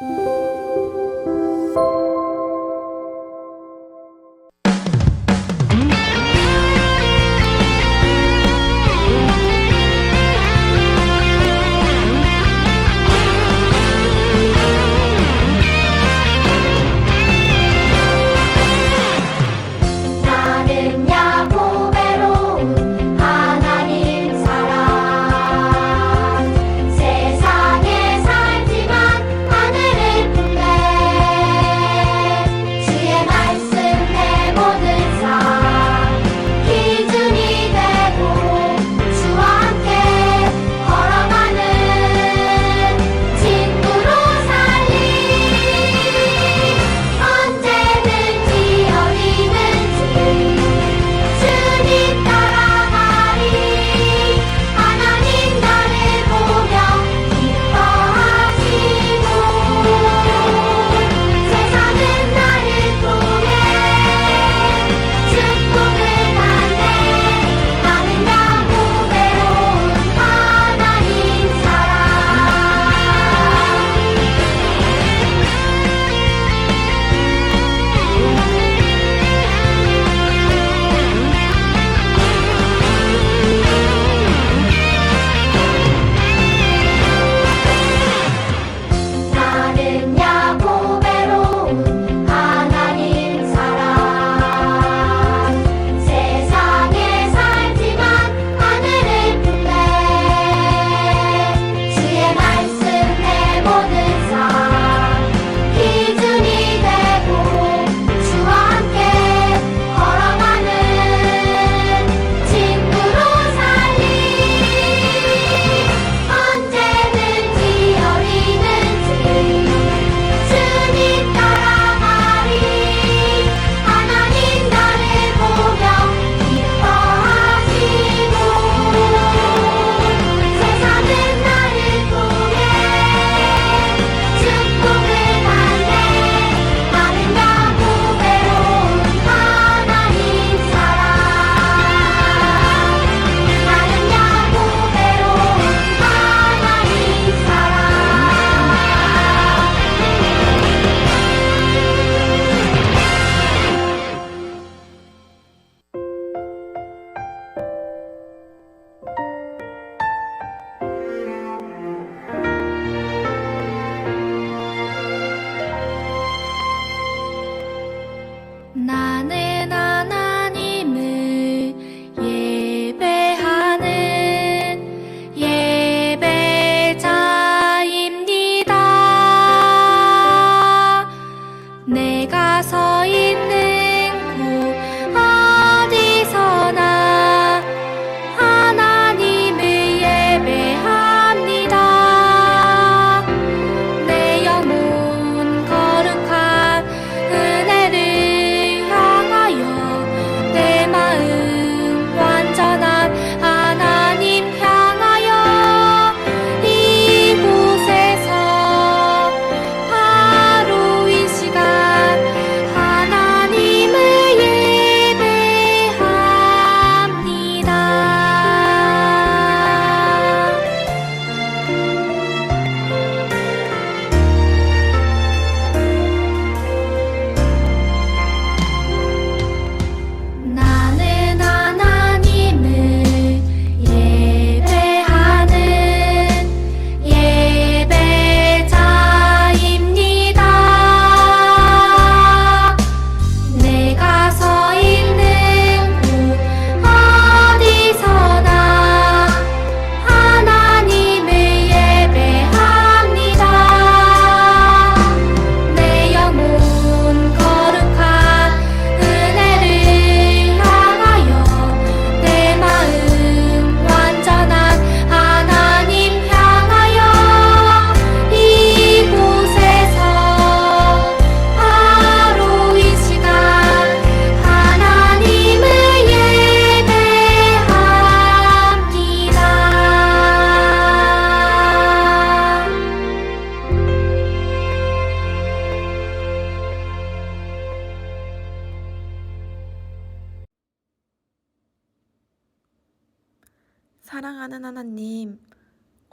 나는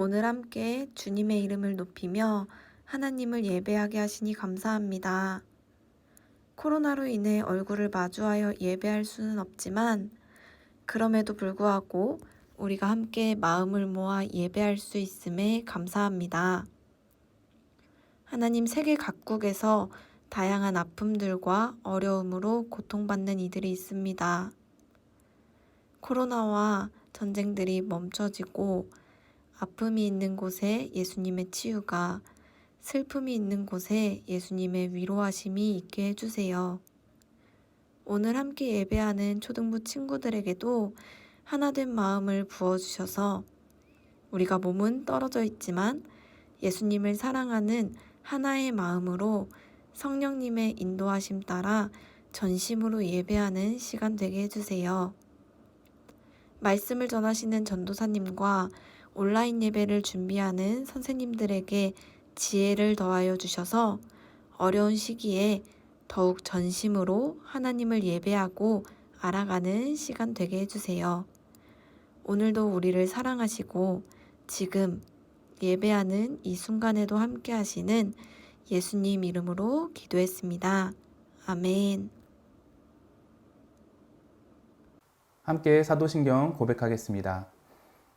오늘 함께 주님의 이름을 높이며 하나님을 예배하게 하시니 감사합니다. 코로나로 인해 얼굴을 마주하여 예배할 수는 없지만 그럼에도 불구하고 우리가 함께 마음을 모아 예배할 수 있음에 감사합니다. 하나님 세계 각국에서 다양한 아픔들과 어려움으로 고통받는 이들이 있습니다. 코로나와 전쟁들이 멈춰지고 아픔이 있는 곳에 예수님의 치유가 슬픔이 있는 곳에 예수님의 위로하심이 있게 해주세요. 오늘 함께 예배하는 초등부 친구들에게도 하나된 마음을 부어주셔서 우리가 몸은 떨어져 있지만 예수님을 사랑하는 하나의 마음으로 성령님의 인도하심 따라 전심으로 예배하는 시간 되게 해주세요. 말씀을 전하시는 전도사님과 온라인 예배를 준비하는 선생님들에게 지혜를 더하여 주셔서 어려운 시기에 더욱 전심으로 하나님을 예배하고 알아가는 시간 되게 해주세요. 오늘도 우리를 사랑하시고 지금 예배하는 이 순간에도 함께 하시는 예수님 이름으로 기도했습니다. 아멘. 함께 사도신경 고백하겠습니다.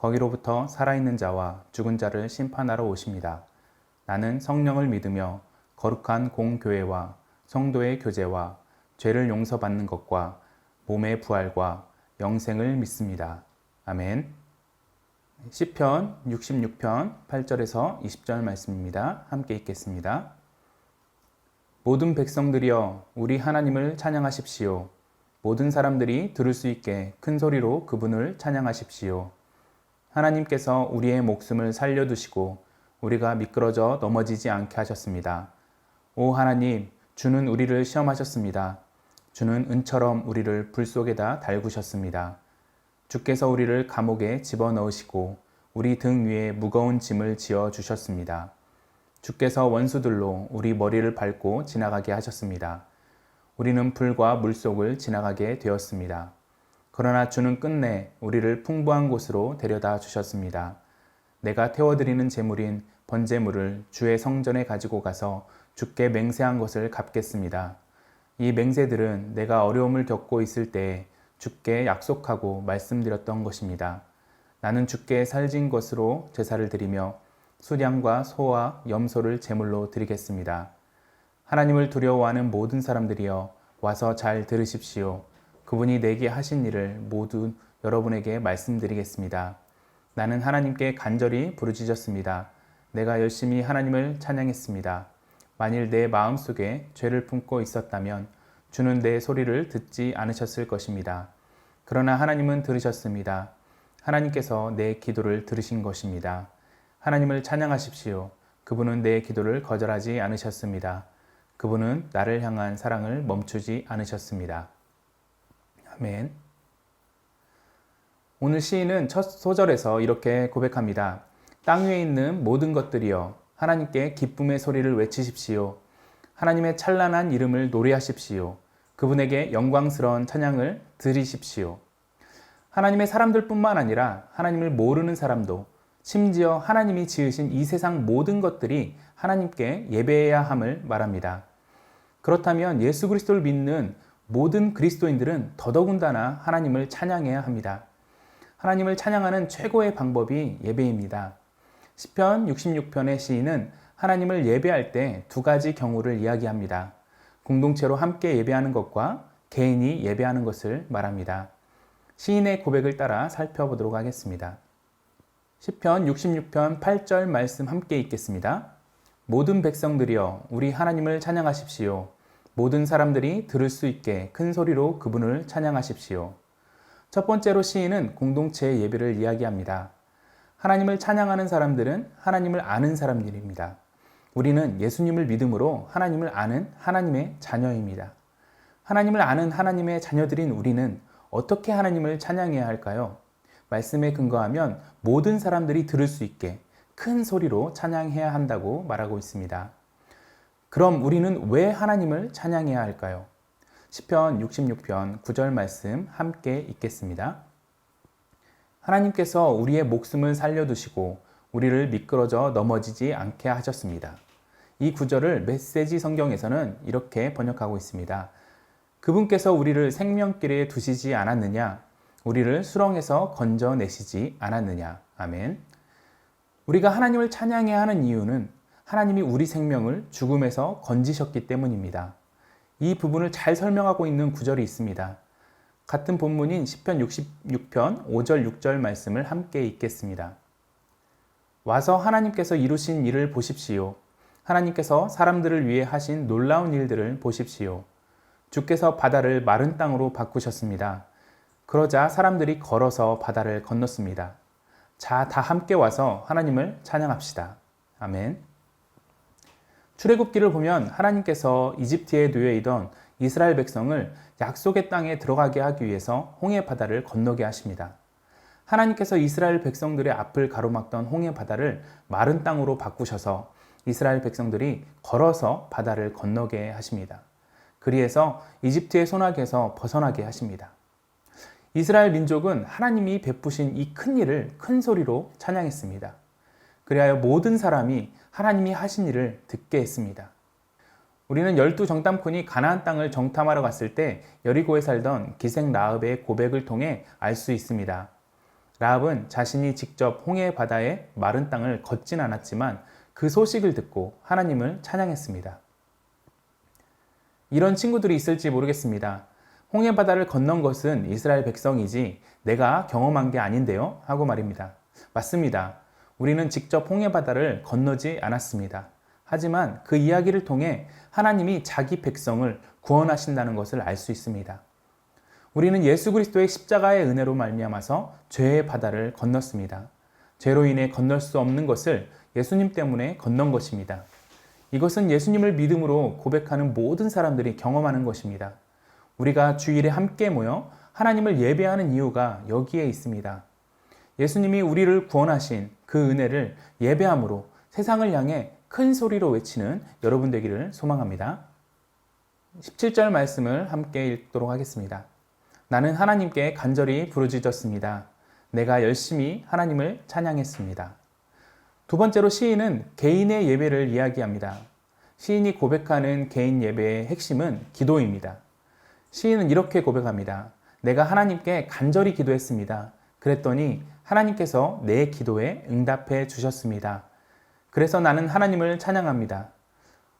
거기로부터 살아있는 자와 죽은 자를 심판하러 오십니다. 나는 성령을 믿으며 거룩한 공교회와 성도의 교제와 죄를 용서받는 것과 몸의 부활과 영생을 믿습니다. 아멘. 시편 66편 8절에서 20절 말씀입니다. 함께 읽겠습니다. 모든 백성들이여 우리 하나님을 찬양하십시오. 모든 사람들이 들을 수 있게 큰 소리로 그분을 찬양하십시오. 하나님께서 우리의 목숨을 살려두시고 우리가 미끄러져 넘어지지 않게 하셨습니다. 오 하나님, 주는 우리를 시험하셨습니다. 주는 은처럼 우리를 불 속에다 달구셨습니다. 주께서 우리를 감옥에 집어넣으시고 우리 등 위에 무거운 짐을 지어 주셨습니다. 주께서 원수들로 우리 머리를 밟고 지나가게 하셨습니다. 우리는 불과 물 속을 지나가게 되었습니다. 그러나 주는 끝내 우리를 풍부한 곳으로 데려다 주셨습니다. 내가 태워드리는 제물인 번제물을 주의 성전에 가지고 가서 주께 맹세한 것을 갚겠습니다. 이 맹세들은 내가 어려움을 겪고 있을 때에 주께 약속하고 말씀드렸던 것입니다. 나는 주께 살진 것으로 제사를 드리며 수량과 소와 염소를 제물로 드리겠습니다. 하나님을 두려워하는 모든 사람들이여 와서 잘 들으십시오. 그분이 내게 하신 일을 모두 여러분에게 말씀드리겠습니다. 나는 하나님께 간절히 부르짖었습니다. 내가 열심히 하나님을 찬양했습니다. 만일 내 마음 속에 죄를 품고 있었다면 주는 내 소리를 듣지 않으셨을 것입니다. 그러나 하나님은 들으셨습니다. 하나님께서 내 기도를 들으신 것입니다. 하나님을 찬양하십시오. 그분은 내 기도를 거절하지 않으셨습니다. 그분은 나를 향한 사랑을 멈추지 않으셨습니다. 아멘. 오늘 시인은 첫 소절에서 이렇게 고백합니다. 땅 위에 있는 모든 것들이여 하나님께 기쁨의 소리를 외치십시오. 하나님의 찬란한 이름을 노래하십시오. 그분에게 영광스러운 찬양을 드리십시오. 하나님의 사람들뿐만 아니라 하나님을 모르는 사람도 심지어 하나님이 지으신 이 세상 모든 것들이 하나님께 예배해야 함을 말합니다. 그렇다면 예수 그리스도를 믿는 모든 그리스도인들은 더더군다나 하나님을 찬양해야 합니다. 하나님을 찬양하는 최고의 방법이 예배입니다. 시편 66편의 시인은 하나님을 예배할 때 두 가지 경우를 이야기합니다. 공동체로 함께 예배하는 것과 개인이 예배하는 것을 말합니다. 시인의 고백을 따라 살펴보도록 하겠습니다. 시편 66편 8절 말씀 함께 읽겠습니다. 모든 백성들이여 우리 하나님을 찬양하십시오. 모든 사람들이 들을 수 있게 큰 소리로 그분을 찬양하십시오. 첫 번째로 시인은 공동체의 예배를 이야기합니다. 하나님을 찬양하는 사람들은 하나님을 아는 사람들입니다. 우리는 예수님을 믿음으로 하나님을 아는 하나님의 자녀입니다. 하나님을 아는 하나님의 자녀들인 우리는 어떻게 하나님을 찬양해야 할까요? 말씀에 근거하면 모든 사람들이 들을 수 있게 큰 소리로 찬양해야 한다고 말하고 있습니다. 그럼 우리는 왜 하나님을 찬양해야 할까요? 시편 66편 9절 말씀 함께 읽겠습니다. 하나님께서 우리의 목숨을 살려두시고 우리를 미끄러져 넘어지지 않게 하셨습니다. 이 구절을 메시지 성경에서는 이렇게 번역하고 있습니다. 그분께서 우리를 생명길에 두시지 않았느냐? 우리를 수렁에서 건져내시지 않았느냐? 아멘. 우리가 하나님을 찬양해야 하는 이유는 하나님이 우리 생명을 죽음에서 건지셨기 때문입니다. 이 부분을 잘 설명하고 있는 구절이 있습니다. 같은 본문인 10편 66편 5절 6절 말씀을 함께 읽겠습니다. 와서 하나님께서 이루신 일을 보십시오. 하나님께서 사람들을 위해 하신 놀라운 일들을 보십시오. 주께서 바다를 마른 땅으로 바꾸셨습니다. 그러자 사람들이 걸어서 바다를 건넜습니다. 자, 다 함께 와서 하나님을 찬양합시다. 아멘. 출애굽기를 보면 하나님께서 이집트에 놓여 있던 이스라엘 백성을 약속의 땅에 들어가게 하기 위해서 홍해 바다를 건너게 하십니다. 하나님께서 이스라엘 백성들의 앞을 가로막던 홍해 바다를 마른 땅으로 바꾸셔서 이스라엘 백성들이 걸어서 바다를 건너게 하십니다. 그리해서 이집트의 손아귀에서 벗어나게 하십니다. 이스라엘 민족은 하나님이 베푸신 이 큰 일을 큰 소리로 찬양했습니다. 그리하여 모든 사람이 하나님이 하신 일을 듣게 했습니다. 우리는 열두 정탐꾼이 가나안 땅을 정탐하러 갔을 때 여리고에 살던 기생 라합의 고백을 통해 알 수 있습니다. 라합은 자신이 직접 홍해 바다의 마른 땅을 걷진 않았지만 그 소식을 듣고 하나님을 찬양했습니다. 이런 친구들이 있을지 모르겠습니다. 홍해 바다를 건넌 것은 이스라엘 백성이지 내가 경험한 게 아닌데요? 하고 말입니다. 맞습니다. 우리는 직접 홍해 바다를 건너지 않았습니다. 하지만 그 이야기를 통해 하나님이 자기 백성을 구원하신다는 것을 알 수 있습니다. 우리는 예수 그리스도의 십자가의 은혜로 말미암아서 죄의 바다를 건넜습니다. 죄로 인해 건널 수 없는 것을 예수님 때문에 건넌 것입니다. 이것은 예수님을 믿음으로 고백하는 모든 사람들이 경험하는 것입니다. 우리가 주일에 함께 모여 하나님을 예배하는 이유가 여기에 있습니다. 예수님이 우리를 구원하신 그 은혜를 예배함으로 세상을 향해 큰 소리로 외치는 여러분 되기를 소망합니다. 17절 말씀을 함께 읽도록 하겠습니다. 나는 하나님께 간절히 부르짖었습니다. 내가 열심히 하나님을 찬양했습니다. 두 번째로 시인은 개인의 예배를 이야기합니다. 시인이 고백하는 개인 예배의 핵심은 기도입니다. 시인은 이렇게 고백합니다. 내가 하나님께 간절히 기도했습니다. 그랬더니 하나님께서 내 기도에 응답해 주셨습니다. 그래서 나는 하나님을 찬양합니다.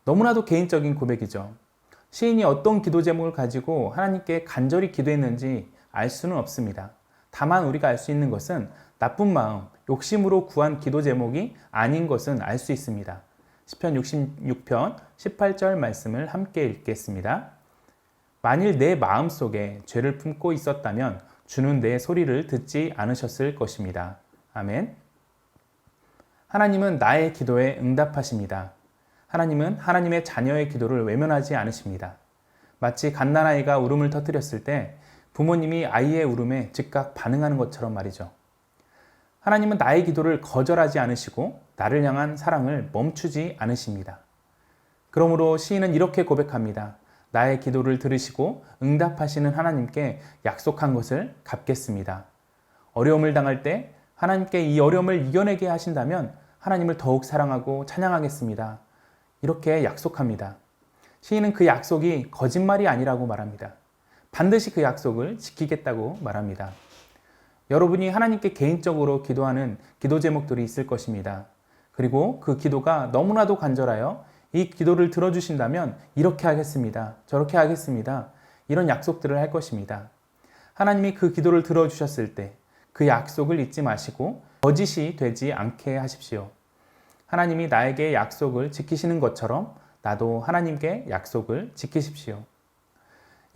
너무나도 개인적인 고백이죠. 시인이 어떤 기도 제목을 가지고 하나님께 간절히 기도했는지 알 수는 없습니다. 다만 우리가 알 수 있는 것은 나쁜 마음, 욕심으로 구한 기도 제목이 아닌 것은 알 수 있습니다. 10편 66편 18절 말씀을 함께 읽겠습니다. 만일 내 마음 속에 죄를 품고 있었다면 주는 내 소리를 듣지 않으셨을 것입니다. 아멘. 하나님은 나의 기도에 응답하십니다. 하나님은 하나님의 자녀의 기도를 외면하지 않으십니다. 마치 갓난아이가 울음을 터뜨렸을 때 부모님이 아이의 울음에 즉각 반응하는 것처럼 말이죠. 하나님은 나의 기도를 거절하지 않으시고 나를 향한 사랑을 멈추지 않으십니다. 그러므로 시인은 이렇게 고백합니다. 나의 기도를 들으시고 응답하시는 하나님께 약속한 것을 갚겠습니다. 어려움을 당할 때 하나님께 이 어려움을 이겨내게 하신다면 하나님을 더욱 사랑하고 찬양하겠습니다. 이렇게 약속합니다. 시인은 그 약속이 거짓말이 아니라고 말합니다. 반드시 그 약속을 지키겠다고 말합니다. 여러분이 하나님께 개인적으로 기도하는 기도 제목들이 있을 것입니다. 그리고 그 기도가 너무나도 간절하여 이 기도를 들어주신다면 이렇게 하겠습니다. 저렇게 하겠습니다. 이런 약속들을 할 것입니다. 하나님이 그 기도를 들어주셨을 때 그 약속을 잊지 마시고 거짓이 되지 않게 하십시오. 하나님이 나에게 약속을 지키시는 것처럼 나도 하나님께 약속을 지키십시오.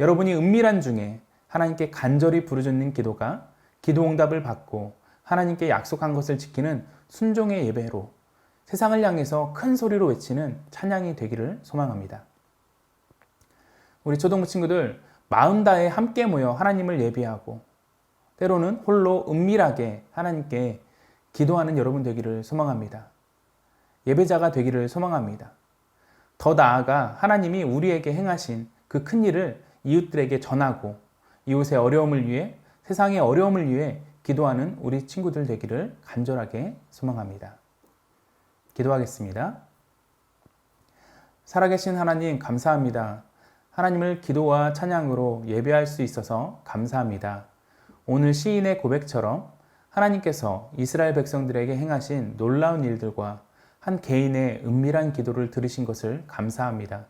여러분이 은밀한 중에 하나님께 간절히 부르짖는 기도가 기도 응답을 받고 하나님께 약속한 것을 지키는 순종의 예배로 세상을 향해서 큰 소리로 외치는 찬양이 되기를 소망합니다. 우리 초등부 친구들 마음 다해 함께 모여 하나님을 예배하고 때로는 홀로 은밀하게 하나님께 기도하는 여러분 되기를 소망합니다. 예배자가 되기를 소망합니다. 더 나아가 하나님이 우리에게 행하신 그 큰 일을 이웃들에게 전하고 이웃의 어려움을 위해 세상의 어려움을 위해 기도하는 우리 친구들 되기를 간절하게 소망합니다. 기도하겠습니다. 살아계신 하나님 감사합니다. 하나님을 기도와 찬양으로 예배할 수 있어서 감사합니다. 오늘 시인의 고백처럼 하나님께서 이스라엘 백성들에게 행하신 놀라운 일들과 한 개인의 은밀한 기도를 들으신 것을 감사합니다.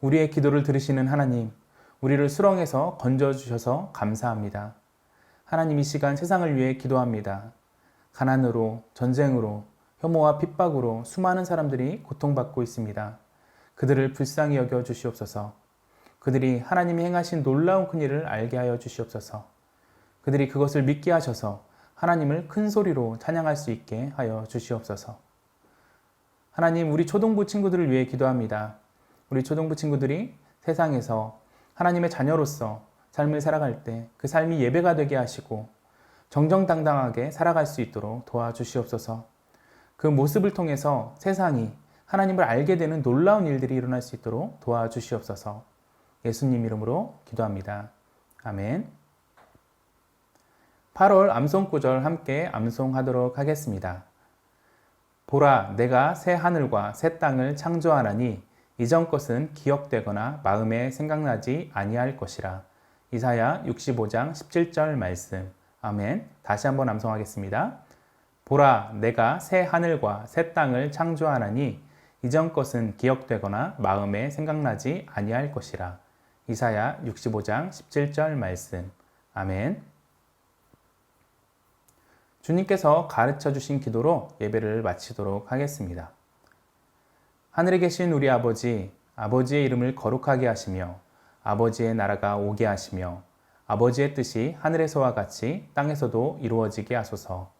우리의 기도를 들으시는 하나님, 우리를 수렁에서 건져주셔서 감사합니다. 하나님 이 시간 세상을 위해 기도합니다. 가난으로, 전쟁으로, 혐오와 핍박으로 수많은 사람들이 고통받고 있습니다. 그들을 불쌍히 여겨 주시옵소서. 그들이 하나님이 행하신 놀라운 큰 일을 알게 하여 주시옵소서. 그들이 그것을 믿게 하셔서 하나님을 큰 소리로 찬양할 수 있게 하여 주시옵소서. 하나님, 우리 초동부 친구들을 위해 기도합니다. 우리 초동부 친구들이 세상에서 하나님의 자녀로서 삶을 살아갈 때 그 삶이 예배가 되게 하시고 정정당당하게 살아갈 수 있도록 도와주시옵소서. 그 모습을 통해서 세상이 하나님을 알게 되는 놀라운 일들이 일어날 수 있도록 도와주시옵소서. 예수님 이름으로 기도합니다. 아멘. 8월 암송구절 함께 암송하도록 하겠습니다. 보라, 내가 새 하늘과 새 땅을 창조하나니 이전 것은 기억되거나 마음에 생각나지 아니할 것이라. 이사야 65장 17절 말씀. 아멘. 다시 한번 암송하겠습니다. 보라, 내가 새 하늘과 새 땅을 창조하나니 이전 것은 기억되거나 마음에 생각나지 아니할 것이라. 이사야 65장 17절 말씀. 아멘. 주님께서 가르쳐 주신 기도로 예배를 마치도록 하겠습니다. 하늘에 계신 우리 아버지, 아버지의 이름을 거룩하게 하시며 아버지의 나라가 오게 하시며 아버지의 뜻이 하늘에서와 같이 땅에서도 이루어지게 하소서.